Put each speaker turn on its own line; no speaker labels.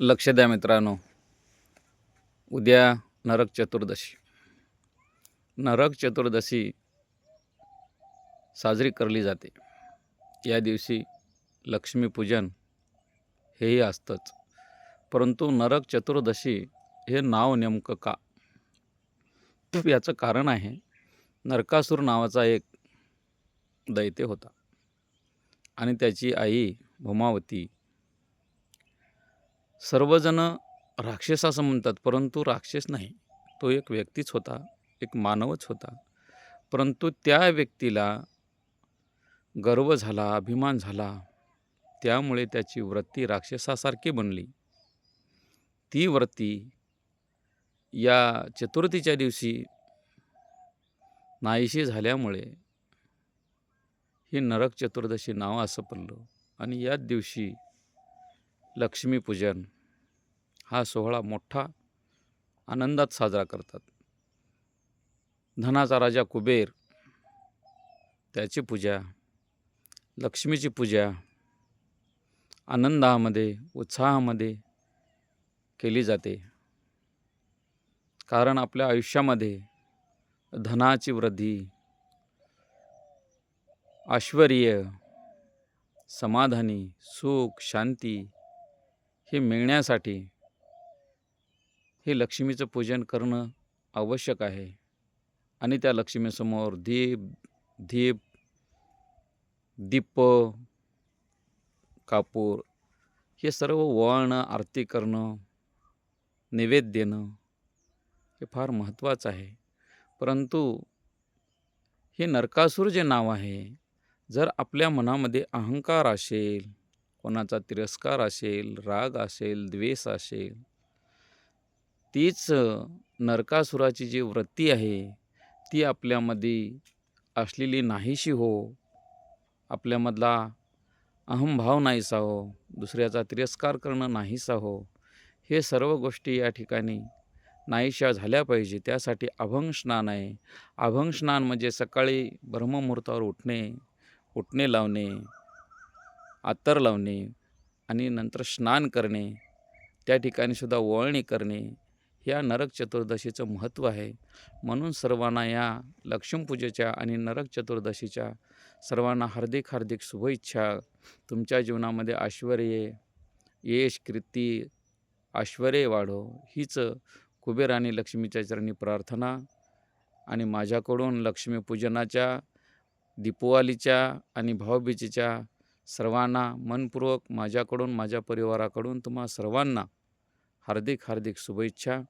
लक्ष द्या मित्रांनो. उद्या नरक चतुर्दशी. नरक चतुर्दशी साजरी करली जाते. या दिवशी लक्ष्मीपूजन हेही असतंच. परंतु नरक चतुर्दशी हे नाव नेमकं का? याचं कारण आहे. नरकासूर नावाचा एक दैत्य होता. आणि त्याची आई भूमावती सर्वजण राक्षस असं म्हणतात परंतु राक्षस नाही. तो एक व्यक्तीच होता एक मानवच होता. परंतु त्या व्यक्तीला गर्व झाला अभिमान झाला. त्यामुळे त्याची वृत्ती राक्षसासारखी बनली. ती वृत्ती या चतुर्थीच्या दिवशी नाहीशी झाल्यामुळे ही नरक चतुर्दशी नाव असं पडलं. आणि याच दिवशी लक्ष्मीपूजन हा सोहळा मोठा आनंदात साजरा करतात. धनाचा राजा कुबेर त्याची पूजा लक्ष्मीची पूजा आनंदामध्ये उत्साहामध्ये केली जाते. कारण आपल्या आयुष्यामध्ये धनाची वृद्धी ऐश्वर समाधानी सुख शांती हे मिळण्यासाठी हे लक्ष्मीचं पूजन करणं आवश्यक आहे. आणि त्या लक्ष्मीसमोर दीप दीप दीप कापूर हे सर्व वळणं आरती करणं नैवेद्य देणं हे फार महत्त्वाचं आहे. परंतु हे नरकासूर जे नाव आहे जर आपल्या मनामध्ये अहंकार असेल कोणाचा तिरस्कार असेल राग असेल द्वेष असेल तीच नरकासुराची जी वृत्ती आहे ती आपल्यामध्ये असलेली नाहीशी हो. आपल्यामधला अहंभाव नाहीसा हो. दुसऱ्याचा तिरस्कार करणं नाहीसा हो. हे सर्व गोष्टी या ठिकाणी नाहीशा झाल्या पाहिजे. त्यासाठी अभंग स्नान आहे. अभंग स्नान म्हणजे सकाळी ब्रह्ममुहूर्तावर उठणे उठणे लावणे अत्तर लावणे आणि नंतर स्नान करणे त्या ठिकाणीसुद्धा वळणी करणे ह्या नरक चतुर्दशीचं महत्त्व आहे. म्हणून सर्वांना या लक्ष्मीपूजेच्या आणि नरक चतुर्दशीच्या सर्वांना हार्दिक हार्दिक शुभेच्छा. तुमच्या जीवनामध्ये आश्वर्ये यश कीर्ती ऐश्वर्य वाढो. हीच कुबेर आणि लक्ष्मीच्या चरणी प्रार्थना. आणि माझ्याकडून लक्ष्मीपूजनाच्या दीपवालीच्या आणि भाऊबीजेच्या सर्वांना मनपूर्वक माझ्याकडून माझ्या परिवाराकडून तुम्हा सर्वांना हार्दिक हार्दिक शुभेच्छा.